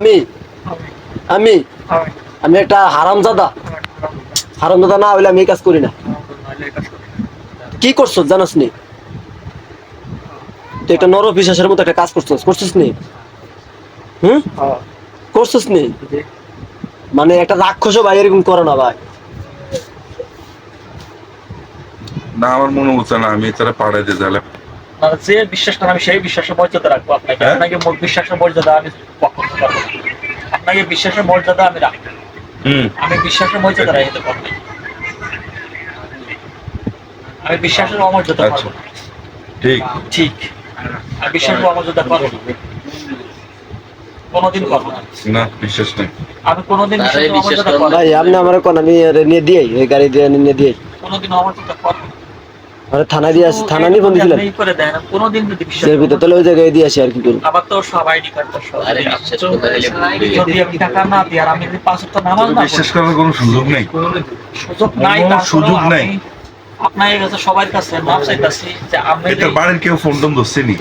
আমি আমি আমি একটা হারামজাদা। হারামজাদা না হইলে আমি এই কাজ করি না। কি করছ জানাস নি? তুই একটা নর বিশ্বাসের মতো একটা কাজ করছিস করছিস নি? হুম? করছিস নি? মানে একটা রাক্ষসও ভাই এরকম করে না ভাই। না আমার মনে হচ্ছে না আমি তারা পাড়াই দিয়ে তাহলে যে বিশ্বাস করেন আমি সেই বিশ্বাসের মর্যাদা রাখব আপনাকে। হ্যাঁ? আপনাকে বিশ্বাসের মর্যাদা আমি পারব। আপনাকে বিশ্বাসের মর্যাদা আমি রাখব। আমি বিশ্বাসের মর্যাদা রাখতে পারব আমি বিশ্বাসের অমর্যাদা আচ্ছা। পারব ঠিক। ঠিক। আমি বিশ্বাসের অমর্যাদা পারব কোনোদিন পারব না। না বিশ্বাস নেই। আমি কোনোদিন। ভাই আপনি আমার কোন আমি নিয়ে দিই গাড়ি দিয়ে নিয়ে দিই কোনোদিন অমর্যাদা পারব না। মানে থানা দিয়ে আসি থানা নিয়ে ফোন কোনোদিন যদি এর ভিতরে তাহলে ওই জায়গায় দিয়ে আসি আর কি করব আবার তো সব আইডি কার্ড তো সব আরে বিশ্বাস করতে যদি আমি টাকা না দিই আর আমি যদি পাঁচ সপ্তাহ নামাজ না বিশ্বাস করার কোনো সুযোগ নেই। সুযোগ নাই সুযোগ নাই। আপনার কাছে সবার কাছে মাপ চাইতাছি যে আমি বাড়ির কেউ ফোন টোন ধরছে নি